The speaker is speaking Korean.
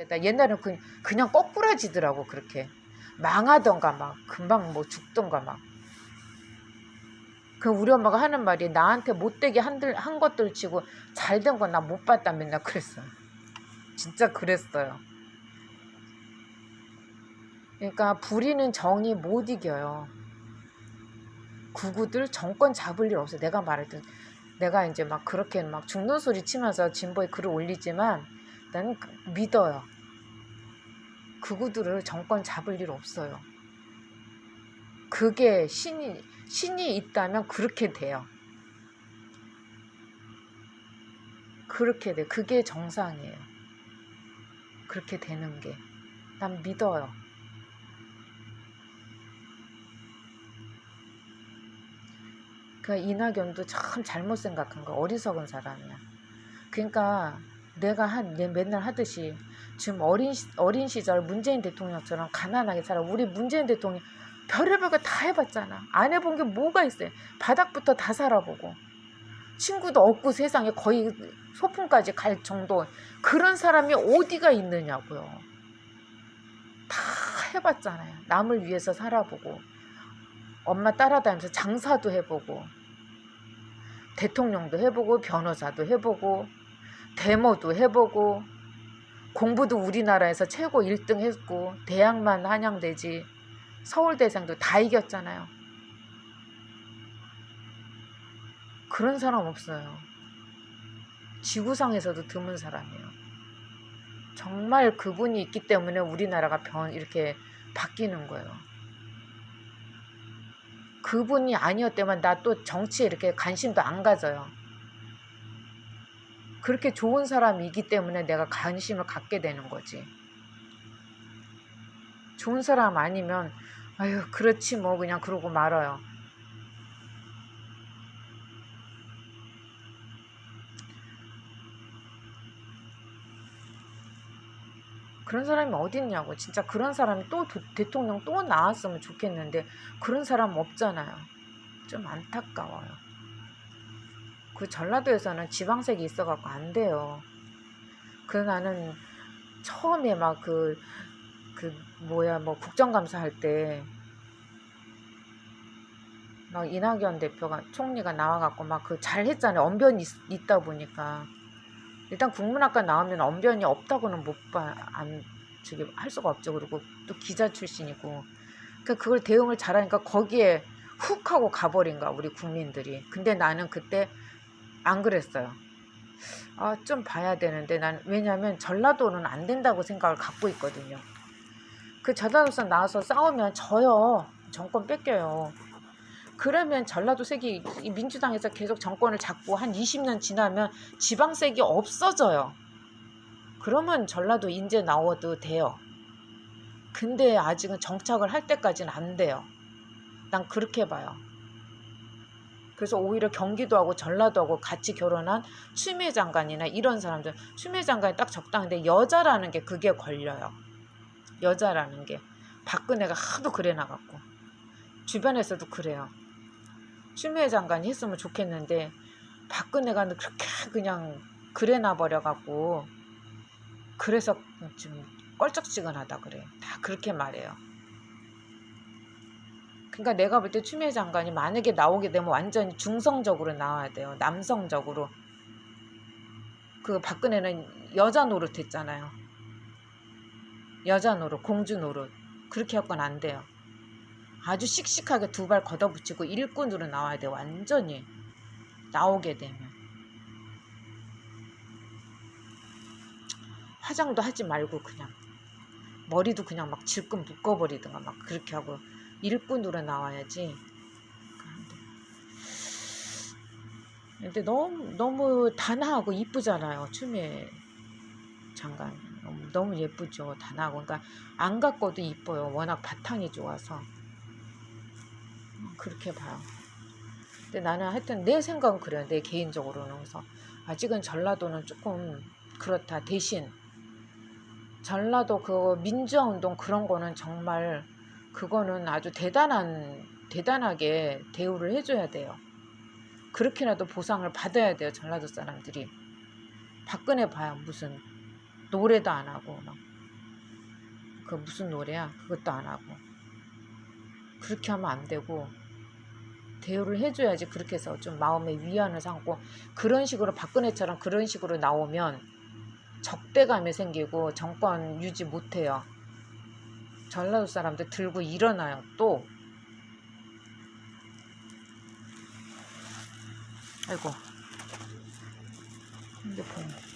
때다 옛날에는 그, 그냥 거꾸라지더라고 그렇게 망하던가 막 금방 뭐 죽던가 막. 그 우리 엄마가 하는 말이 나한테 못되게 한들 한 것들 치고 잘 된 건 나 못 봤다 맨날 그랬어요. 진짜 그랬어요. 그러니까 부리는 정이 못 이겨요. 구구들 정권 잡을 일 없어요. 내가 말했던 내가 이제 막 그렇게 막 죽는 소리 치면서 진보에 글을 올리지만 나는 그- 믿어요. 그구들을 정권 잡을 일 없어요. 그게 신이 신이 있다면 그렇게 돼요. 그렇게 돼. 그게 정상이에요. 그렇게 되는 게. 난 믿어요. 그 이낙연도 참 잘못 생각한 거 어리석은 사람이야. 그러니까 내가 한 내- 맨날 하듯이 지금 어린 시- 어린 시절 문재인 대통령처럼 가난하게 살아. 우리 문재인 대통령 별의별 거 다 해봤잖아. 안 해본 게 뭐가 있어요. 바닥부터 다 살아보고 친구도 없고 세상에 거의 소풍까지 갈 정도 그런 사람이 어디가 있느냐고요. 다 해봤잖아요. 남을 위해서 살아보고 엄마 따라다니면서 장사도 해보고 대통령도 해보고 변호사도 해보고 데모도 해보고 공부도 우리나라에서 최고 1등 했고 대학만 한양대지 서울대생도 다 이겼잖아요. 그런 사람 없어요. 지구상에서도 드문 사람이에요. 정말 그분이 있기 때문에 우리나라가 변 이렇게 바뀌는 거예요. 그분이 아니었다면 나 또 정치에 이렇게 관심도 안 가져요. 그렇게 좋은 사람이기 때문에 내가 관심을 갖게 되는 거지. 좋은 사람 아니면 아유 그렇지 뭐 그냥 그러고 말아요. 그런 사람이 어딨냐고 진짜 그런 사람이 또 도- 대통령 또 나왔으면 좋겠는데 그런 사람 없잖아요. 좀 안타까워요. 그 전라도에서는 지방색이 있어갖고 안 돼요. 그 나는 처음에 막 그 그 뭐야 뭐 국정감사 할 때 막 이낙연 대표가 총리가 나와갖고 막 그 잘했잖아요. 언변이 있, 있다 보니까 일단 국문학과 나오면 언변이 없다고는 못 봐 안 저기 할 수가 없죠. 그리고 또 기자 출신이고 그 그걸 대응을 잘하니까 거기에 훅 하고 가버린 거야 우리 국민들이. 근데 나는 그때 안 그랬어요. 아, 좀 봐야 되는데 난 왜냐면 전라도는 안 된다고 생각을 갖고 있거든요. 그 전라도에서 나와서 싸우면 져요. 정권 뺏겨요. 그러면 전라도 색이 이 민주당에서 계속 정권을 잡고 한 20년 지나면 지방색이 없어져요. 그러면 전라도 인재 나와도 돼요. 근데 아직은 정착을 할 때까지는 안 돼요. 난 그렇게 봐요. 그래서 오히려 경기도하고 전라도하고 같이 결혼한 추미애 장관이나 이런 사람들 추미애 장관이 딱 적당한데 여자라는 게 그게 걸려요. 여자라는 게 박근혜가 하도 그래 나갔고 주변에서도 그래요. 추미애 장관이 했으면 좋겠는데 박근혜가 그렇게 그냥 그래 놔버려 갖고 그래서 좀 껄쩍지근하다 그래. 다 그렇게 말해요. 그러니까 내가 볼 때 추미애 장관이 만약에 나오게 되면 완전히 중성적으로 나와야 돼요. 남성적으로. 그 박근혜는 여자 노릇 했잖아요. 여자 노릇, 공주 노릇. 그렇게 할건 안 돼요. 아주 씩씩하게 두 발 걷어붙이고 일꾼으로 나와야 돼. 완전히. 나오게 되면. 화장도 하지 말고 그냥. 머리도 그냥 막 질끈 묶어버리든가 막 그렇게 하고 일꾼으로 나와야지. 근데 너무 너무 단아하고 이쁘잖아요 추미애 장관. 너무, 너무 예쁘죠 단아하고. 그러니까 안 갖고도 이뻐요. 워낙 바탕이 좋아서. 그렇게 봐요. 근데 나는 하여튼 내 생각은 그래요 내 개인적으로는. 그래서 아직은 전라도는 조금 그렇다. 대신 전라도 그 민주화 운동 그런 거는 정말 그거는 아주 대단한 대단하게 대우를 해줘야 돼요. 그렇게라도 보상을 받아야 돼요 전라도 사람들이. 박근혜 봐야 무슨 노래도 안 하고 막 그 무슨 노래야? 그것도 안 하고. 그렇게 하면 안 되고 대우를 해줘야지 그렇게 해서 좀 마음의 위안을 삼고 그런 식으로 박근혜처럼 그런 식으로 나오면 적대감이 생기고 정권 유지 못해요. 전라도 사람들 들고 일어나요. 또 아이고 핸드폰